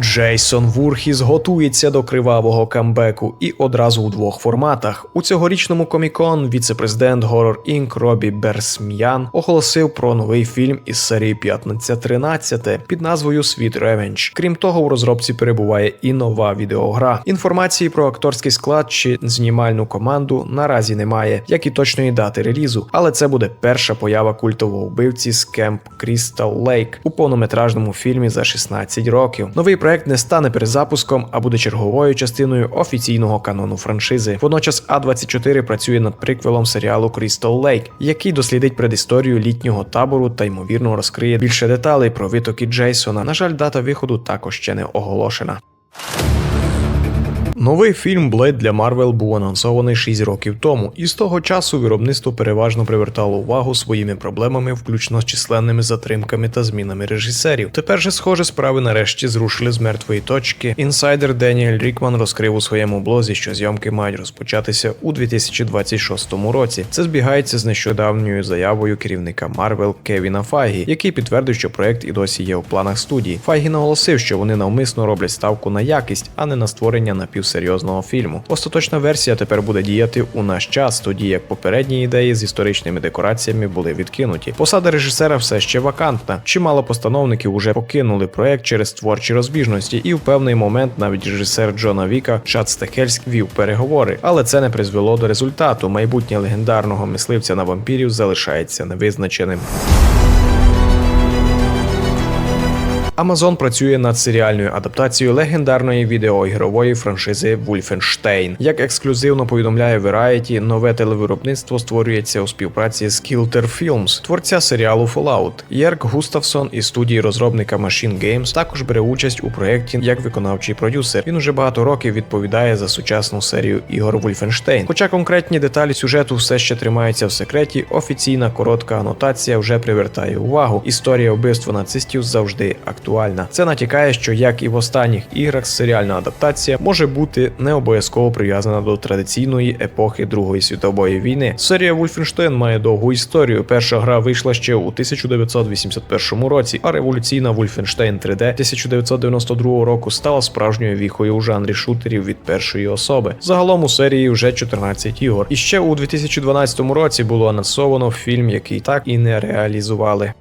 Джейсон Вурхіс готується до кривавого камбеку і одразу у двох форматах. У цьогорічному комікон віце-президент Horror Inc. Робі Берсм'ян оголосив про новий фільм із серії 15-13 під назвою Світ Ревенж. Крім того, у розробці перебуває і нова відеогра. Інформації про акторський склад чи знімальну команду наразі немає, як і точної дати релізу. Але це буде перша поява культового вбивці з Кемп Крістал Лейк у повнометражному фільмі за 16 років. Новий проект не стане перезапуском, а буде черговою частиною офіційного канону франшизи. Водночас А24 працює над приквелом серіалу Crystal Lake, який дослідить предісторію літнього табору та ймовірно розкриє більше деталей про витоки Джейсона. На жаль, дата виходу також ще не оголошена. Новий фільм Блейд для Марвел був анонсований 6 років тому, і з того часу виробництво переважно привертало увагу своїми проблемами, включно з численними затримками та змінами режисерів. Тепер же, схоже, справи нарешті зрушили з мертвої точки. Інсайдер Деніель Рікман розкрив у своєму блозі, що зйомки мають розпочатися у 2026 році. Це збігається з нещодавньою заявою керівника Марвел Кевіна Файгі, який підтвердив, що проект і досі є у планах студії. Файгі наголосив, що вони навмисно роблять ставку на якість, а не на створення напівсерйозного фільму. Остаточна версія тепер буде діяти у наш час, тоді як попередні ідеї з історичними декораціями були відкинуті. Посада режисера все ще вакантна. Чимало постановників уже покинули проект через творчі розбіжності, і в певний момент навіть режисер Джона Віка Чад Стехельськ вів переговори, але це не призвело до результату. Майбутнє легендарного мисливця на вампірів залишається невизначеним. Amazon працює над серіальною адаптацією легендарної відеоігрової франшизи Wolfenstein. Як ексклюзивно повідомляє Variety, нове телевиробництво створюється у співпраці з Kilter Films, творця серіалу Fallout. Єрк Густавсон із студії розробника Machine Games також бере участь у проєкті як виконавчий продюсер. Він уже багато років відповідає за сучасну серію ігор Wolfenstein. Хоча конкретні деталі сюжету все ще тримаються в секреті, офіційна коротка анотація вже привертає увагу. Історія вбивства нацистів завжди актуальна актуальна. Це натякає, що як і в останніх іграх, серіальна адаптація може бути не обов'язково прив'язана до традиційної епохи Другої світової війни. Серія Wolfenstein має довгу історію. Перша гра вийшла ще у 1981 році, а революційна Wolfenstein 3D 1992 року стала справжньою віхою у жанрі шутерів від першої особи. Загалом у серії вже 14 ігор. І ще у 2012 році було анонсовано фільм, який так і не реалізували.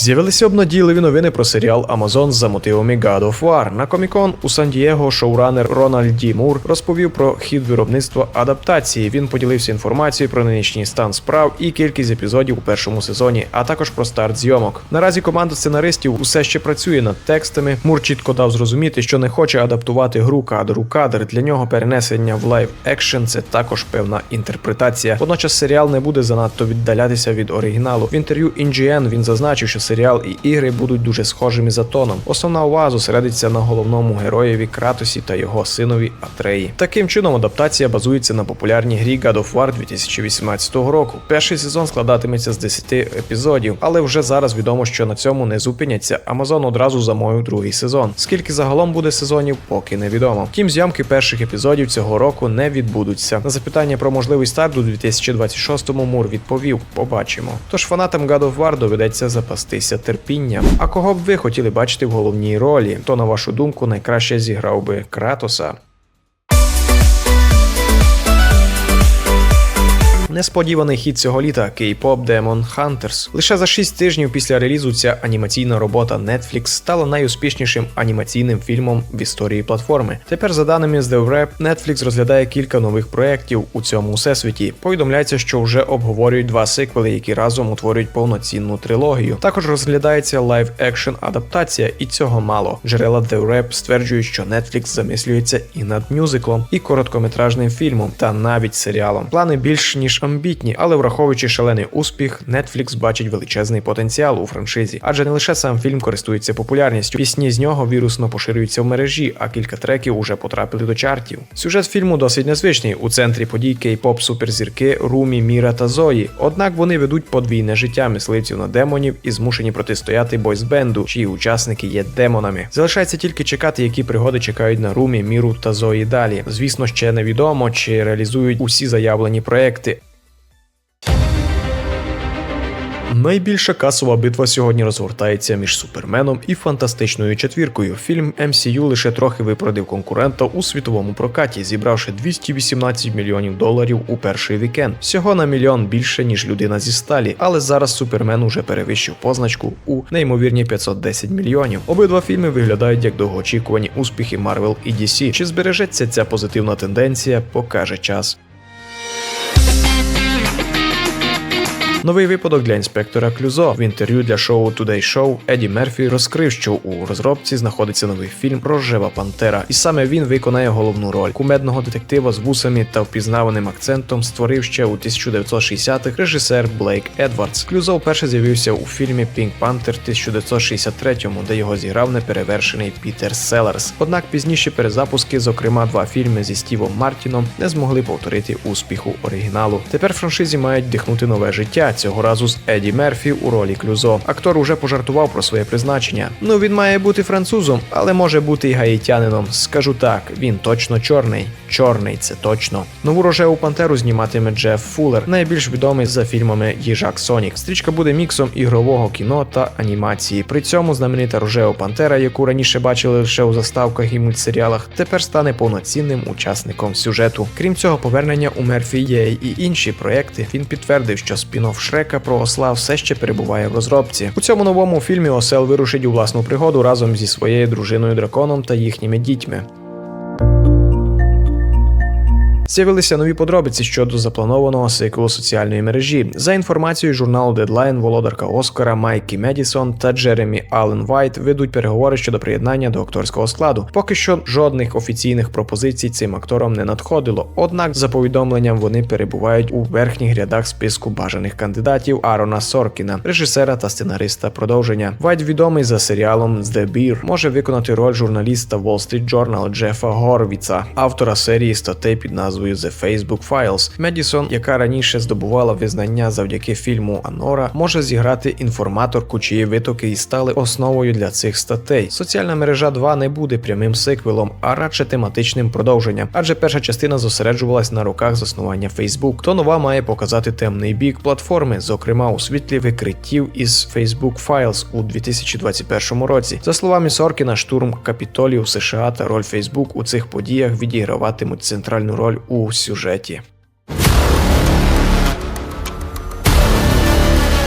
З'явилися обнадійливі новини про серіал Amazon за мотивами God of War. На комікон у Сан-Дієго шоуранер Рональд Ді Мур розповів про хід виробництва адаптації. Він поділився інформацією про нинішній стан справ і кількість епізодів у першому сезоні, а також про старт зйомок. Наразі команда сценаристів усе ще працює над текстами. Мур чітко дав зрозуміти, що не хоче адаптувати гру кадр у кадр. Для нього перенесення в лайв екшен це також певна інтерпретація. Водночас серіал не буде занадто віддалятися від оригіналу. В інтерв'ю IGN він зазначив, що серіал і ігри будуть дуже схожими за тоном. Основна увага зосередиться на головному героєві Кратосі та його синові Атреї. Таким чином, адаптація базується на популярній грі God of War 2018 року. Перший сезон складатиметься з 10 епізодів, але вже зараз відомо, що на цьому не зупиняться. Amazon одразу замовив другий сезон. Скільки загалом буде сезонів, поки невідомо. Втім, зйомки перших епізодів цього року не відбудуться. На запитання про можливий старт у 2026-му Мур відповів: побачимо. Тож фанатам God of War доведеться запастись терпінням. А кого б ви хотіли бачити в головній ролі? Хто, на вашу думку, найкраще зіграв би Кратоса? Несподіваний хід цього літа K-pop Demon Hunters. Лише за 6 тижнів після релізу ця анімаційна робота Netflix стала найуспішнішим анімаційним фільмом в історії платформи. Тепер, за даними з DevRap, Netflix розглядає кілька нових проєктів у цьому всесвіті. Повідомляється, що вже обговорюють два сиквели, які разом утворюють повноцінну трилогію. Також розглядається лайв екшн адаптація, і цього мало. Джерела DevRap стверджують, що Netflix замислюється і над мюзиклом, і короткометражним фільмом, та навіть серіалом. Плани більш ніж амбітні, але враховуючи шалений успіх, Netflix бачить величезний потенціал у франшизі, адже не лише сам фільм користується популярністю. Пісні з нього вірусно поширюються в мережі, а кілька треків уже потрапили до чартів. Сюжет фільму досить незвичний. У центрі подій кей-поп суперзірки Румі, Міра та Зої. Однак вони ведуть подвійне життя мисливців на демонів і змушені протистояти бойсбенду, чиї учасники є демонами. Залишається тільки чекати, які пригоди чекають на Румі, Міру та Зої далі. Звісно, ще невідомо, чи реалізують усі заявлені проекти. Найбільша касова битва сьогодні розгортається між суперменом і фантастичною четвіркою. Фільм MCU лише трохи випередив конкурента у світовому прокаті, зібравши 218 мільйонів доларів у перший вікенд. Всього на мільйон більше ніж людина зі сталі, але зараз супермен уже перевищив позначку у неймовірні 510 мільйонів. Обидва фільми виглядають як довгоочікувані успіхи Marvel і DC. Чи збережеться ця позитивна тенденція, покаже час. Новий випадок для інспектора Клюзо в інтерв'ю для шоу Today Show Еді Мерфі розкрив, що у розробці знаходиться новий фільм Рожева Пантера, і саме він виконає головну роль кумедного детектива з вусами та впізнаваним акцентом створив ще у 1960-х режисер Блейк Едвардс. Клюзо вперше з'явився у фільмі Пінк Пантер 1963-му, де його зіграв неперевершений Пітер Селерс. Однак пізніші перезапуски, зокрема два фільми зі Стівом Мартіном, не змогли повторити успіху оригіналу. Тепер франшизі мають дихнути нове життя цього разу з Еді Мерфі у ролі Клюзо. Актор уже пожартував про своє призначення. Ну він має бути французом, але може бути і гаїтянином. Скажу так, він точно чорний. Чорний, це точно. Нову рожеву пантеру зніматиме Джеф Фуллер, найбільш відомий за фільмами Їжак Сонік. Стрічка буде міксом ігрового кіно та анімації. При цьому знаменита рожева пантера, яку раніше бачили лише у заставках і мультсеріалах, тепер стане повноцінним учасником сюжету. Крім цього, повернення у Мерфі є і інші проекти. Він підтвердив, що спін-офф Шрека про осла все ще перебуває в розробці. У цьому новому фільмі Осел вирушить у власну пригоду разом зі своєю дружиною драконом та їхніми дітьми. З'явилися нові подробиці щодо запланованого сиквелу соціальної мережі. За інформацією журналу Deadline, володарка Оскара Майкі Медісон та Джеремі Аллен Вайт ведуть переговори щодо приєднання до акторського складу. Поки що жодних офіційних пропозицій цим акторам не надходило. Однак, за повідомленням, вони перебувають у верхніх рядах списку бажаних кандидатів Арона Соркіна, режисера та сценариста продовження. Вайт відомий за серіалом The Beer, може виконати роль журналіста Wall Street Journal Джефа Горвіца, автора серії статей під назвою The Facebook Files. Медісон, яка раніше здобувала визнання завдяки фільму Анора, може зіграти інформаторку, чиї витоки і стали основою для цих статей. Соціальна мережа 2 не буде прямим сиквелом, а радше тематичним продовженням, адже перша частина зосереджувалась на роках заснування Facebook. То нова має показати темний бік платформи, зокрема у світлі викриттів із Facebook Files у 2021 році. За словами Соркіна, штурм капітолів США та роль Facebook у цих подіях відіграватимуть центральну роль у сюжеті.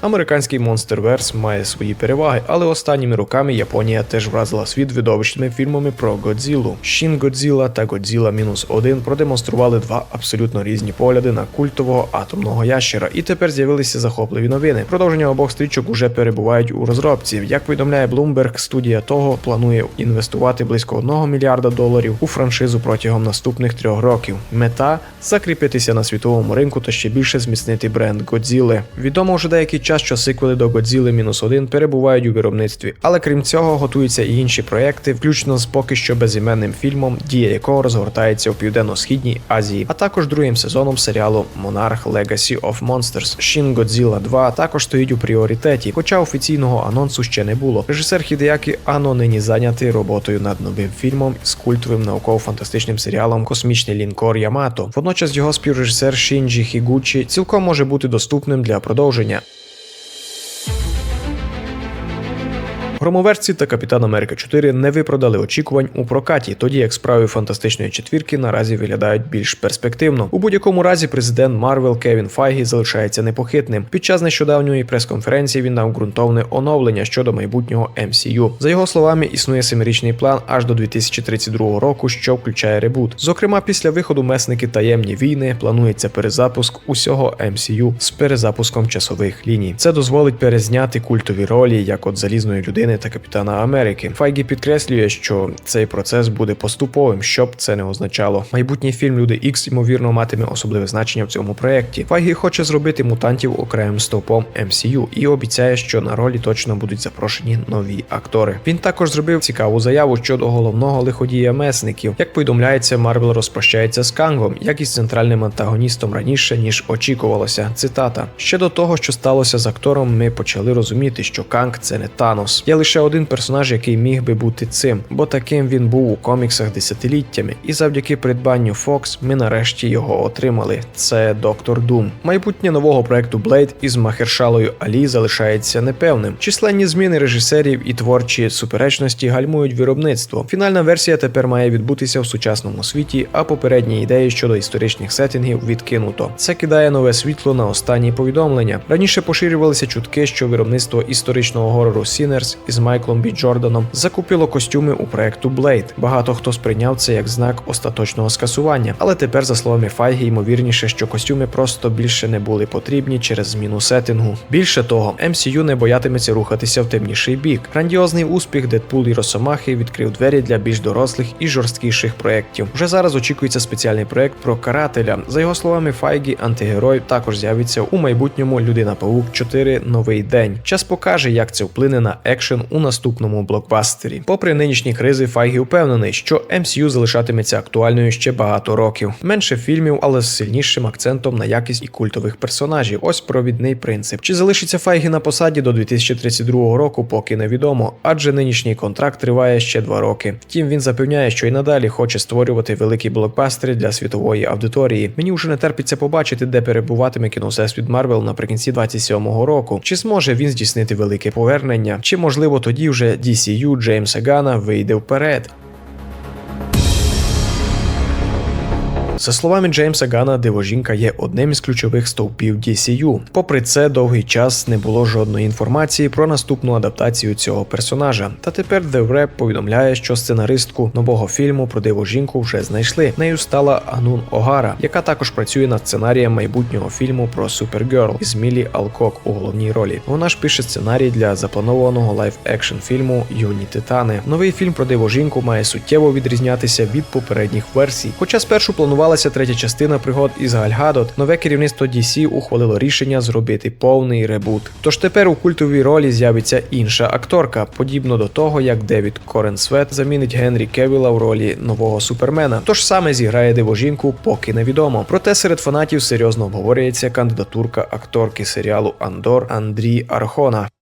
Американський Monsterverse має свої переваги, але останніми роками Японія теж вразила світ видовищними фільмами про Годзілу. Shin Godzilla та Godzilla мінус 1 продемонстрували два абсолютно різні погляди на культового атомного ящера, і тепер з'явилися захопливі новини. Продовження обох стрічок уже перебувають у розробці. Як повідомляє Bloomberg, студія того планує інвестувати близько 1 мільярда доларів у франшизу протягом наступних трьох років. Мета закріпитися на світовому ринку та ще більше зміцнити бренд Годзіли. Відомо вже деякий час, що сиквели до Godzilla мінус 1 перебувають у виробництві, але крім цього готуються і інші проекти, включно з поки що безіменним фільмом, дія якого розгортається у південно-східній Азії, а також другим сезоном серіалу Monarch Legacy of Monsters. Shin Godzilla 2 також стоїть у пріоритеті, хоча офіційного анонсу ще не було. Режисер Хідеякі Ано нині зайнятий роботою над новим фільмом з культовим науково-фантастичним серіалом Космічний лінкор Ямато. Водночас його співрежисер Шінджі Хігучі цілком може бути доступним для продовження. Громоверці та Капітан Америка 4 не виправдали очікувань у прокаті, тоді як справи фантастичної четвірки наразі виглядають більш перспективно. У будь-якому разі президент Марвел Кевін Файгі залишається непохитним. Під час нещодавньої прес-конференції він дав ґрунтовне оновлення щодо майбутнього MCU. За його словами, існує семирічний план аж до 2032 року, що включає ребут. Зокрема, після виходу месники таємні війни планується перезапуск усього MCU з перезапуском часових ліній. Це дозволить перезняти культові ролі, як от залізної людини та Капітана Америки. Файгі підкреслює, що цей процес буде поступовим, що б це не означало. Майбутній фільм Люди Ікс ймовірно матиме особливе значення в цьому проєкті. Файгі хоче зробити мутантів окремим стовпом MCU і обіцяє, що на ролі точно будуть запрошені нові актори. Він також зробив цікаву заяву щодо головного лиходія месників. Як повідомляється, Марвел розпрощається з Кангом, як із центральним антагоністом раніше ніж очікувалося. Цитата ще до того, що сталося з актором, ми почали розуміти, що Канг це не Танос. Я лише один персонаж, який міг би бути цим, бо таким він був у коміксах десятиліттями, і завдяки придбанню Fox ми нарешті його отримали. Це Доктор Дум. Майбутнє нового проекту Blade із Махершалою Алі залишається непевним. Численні зміни режисерів і творчі суперечності гальмують виробництво. Фінальна версія тепер має відбутися в сучасному світі, а попередні ідеї щодо історичних сеттингів відкинуто. Це кидає нове світло на останні повідомлення. Раніше поширювалися чутки, що виробництво історичного горору Sinners із Майклом Бі Джорданом закупило костюми у проекту Blade. Багато хто сприйняв це як знак остаточного скасування, але тепер, за словами Файгі, ймовірніше, що костюми просто більше не були потрібні через зміну сеттингу. Більше того, MCU не боятиметься рухатися в темніший бік. Грандіозний успіх Дедпул і Росомахи відкрив двері для більш дорослих і жорсткіших проєктів. Вже зараз очікується спеціальний проект про карателя. За його словами, Файгі, антигерой також з'явиться у майбутньому Людина Паук 4 Новий день. Час покаже, як це вплине на екшен у наступному блокбастері. Попри нинішні кризи, Файгі впевнений, що MCU залишатиметься актуальною ще багато років. Менше фільмів, але з сильнішим акцентом на якість і культових персонажів. Ось провідний принцип. Чи залишиться Файгі на посаді до 2032 року, поки невідомо, адже нинішній контракт триває ще два роки. Втім, він запевняє, що і надалі хоче створювати великі блокбастери для світової аудиторії. Мені вже не терпиться побачити, де перебуватиме кіновсесвіт Марвел наприкінці 27-го року. Чи зможе він здійснити велике повернення? Чи можливо тоді вже DCU Джеймса Гана вийде вперед? За словами Джеймса Гана, Дивожінка є одним із ключових стовпів DCU. Попри це, довгий час не було жодної інформації про наступну адаптацію цього персонажа. Та тепер The Wrap повідомляє, що сценаристку нового фільму про дивожінку вже знайшли. Нею стала Анун Огара, яка також працює над сценарієм майбутнього фільму про Супергерл із Мілі Алкок у головній ролі. Вона ж пише сценарій для запланованого лайв-екшн фільму Юні Титани. Новий фільм про дивожінку має суттєво відрізнятися від попередніх версій. Хоча спершу планувалася третя частина пригод із Гальгадот, нове керівництво DC ухвалило рішення зробити повний ребут. Тож тепер у культовій ролі з'явиться інша акторка, подібно до того, як Девід Коренсвет замінить Генрі Кевіла в ролі нового супермена. Тож саме зіграє дивожінку, поки невідомо. Проте серед фанатів серйозно обговорюється кандидатурка акторки серіалу Андор Андрій Архона.